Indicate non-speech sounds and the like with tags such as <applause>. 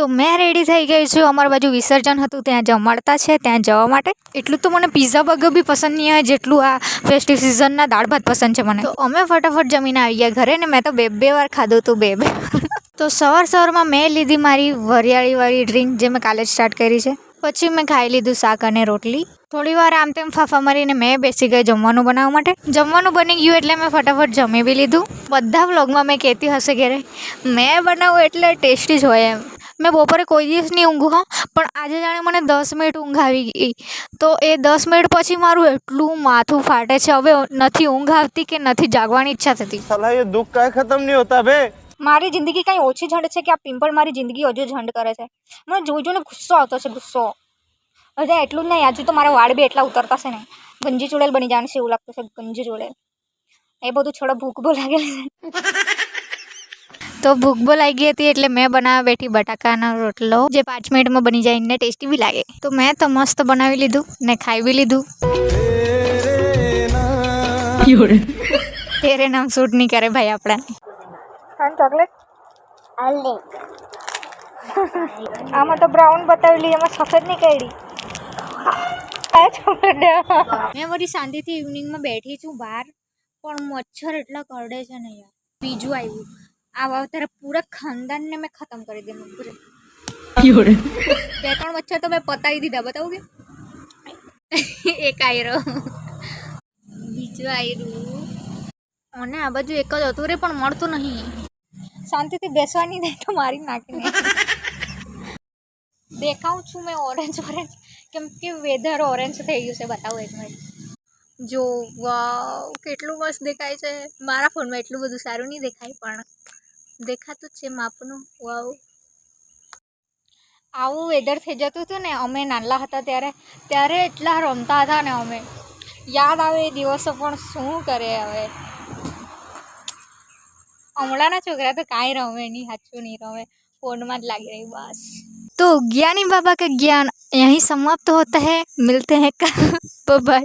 તો મેં રેડી થઈ ગઈ છું. અમારી બાજુ વિસર્જન હતું. ત્યાં જમાડતા છે. ત્યાં જવા માટે. એટલું તો મને પીઝા બર્ગર બી પસંદ નહીં હોય જેટલું આ ફેસ્ટિવ સિઝનના દાળ ભાત પસંદ છે મને. તો અમે ફટાફટ જમીને આવી ગયા ઘરે ને મેં તો બે બે વાર ખાધું હતું બે બે <laughs> તો સવાર સવારમાં મેં લીધી મારી વરિયાળીવાળી ડ્રિંક જે મેં કાલે જ સ્ટાર્ટ કરી છે. પછી મેં ખાઈ લીધું શાક અને રોટલી. થોડી વાર આમ તેમ ફાફા મારીને મેં બેસી ગઈ જમવાનું બનાવવા માટે. જમવાનું બની ગયું એટલે મેં ફટાફટ જમી બી લીધું. બધા વ્લોગમાં મેં કહેતી હશે ઘરે, મેં બનાવું એટલે ટેસ્ટી જ હોય એમ. મેં બપોરે કોઈ દિવસ નહીં ઊંઘું હોં. પણ આજે જાણે મને દસ મિનિટ ઊંઘ આવી ગઈ. તો એ દસ મિનિટ પછી મારું એટલું માથું ફાટે છે હવે નથી ઊંઘ આવતી કે નથી જાગવાની ઈચ્છા થતી. સલાહ એ દુઃખ કાંઈ ખતમ નહીં હોતા બે મારી જિંદગી કાંઈ ઓછી ઝંડ છે કે આ પિમ્પલ મારી જિંદગી હજુ ઝંડ કરે છે? મને જોઈ જોઈને ગુસ્સો આવતો છે ગુસ્સો. અરે એટલું જ નહીં આજુ તો મારા વાળ બી એટલા ઉતરતા છે ને. ગંજી ચૂડેલ બની જવાનું છે એવું લાગતું છે ગંજી ચૂડેલ. એ બધું છોડો ભૂખ બહુ લાગેલી છે. તો ભૂખ બહુ લાગી હતી એટલે મેં બનાવવા બેઠી બટાકાનો રોટલો જે પાંચ મિનિટમાં બની જાય ને ટેસ્ટી બી લાગે તો મેં તો મસ્ત બનાવી લીધું ને ખાઈ બી લીધું તેરે નામ શૂટ નહીં કરે ભાઈ આપણા ચોકલેટ આમાં તો બ્રાઉન બતાવેલી એમાં સફેદ નહીં કાઢી મેં વળી શાંતિથી ઇવનિંગમાં બેઠી છું બહાર પણ મચ્છર એટલા કરડે છે ને યાર બીજું આવ્યું આ વાવતરે પૂરા ખાનદાનને મેં ખતમ કરી દીધું પૂરે. બે ત્રણ મચ્છર તો મેં પતાવી દીધા બતાવું કે? એક આયરો. બીજું આયરું. અને આ બાજુ એક જ હતું રે પણ મળતું નહીં. શાંતિથી બેસવાની દે તો મારી નાખીને દેખાઉં છું મેં ઓરેન્જ ઓરેન્જ કેમ કે વેધર ઓરેન્જ થઈ ગયું છે બતાવો એક મિનિટ જો વાવ કેટલું મસ્ત દેખાય છે. મારા ફોનમાં એટલું બધું સારું નહીં દેખાય પણ દેખાતું જ છે માપનું વાવ આવું વેધર થઈ જતું હતું ને અમે નાના હતા ત્યારે ત્યારે એટલા રમતા હતા ને અમે યાદ આવે એ દિવસો પણ શું કરે હવે હમણાંના છોકરા તો કાંઈ રમે નહીં સાચું નહીં રમે ફોનમાં જ લાગી રહી બસ तो ज्ञानी बाबा का ज्ञान यहीं समाप्त होता है मिलते हैं बाय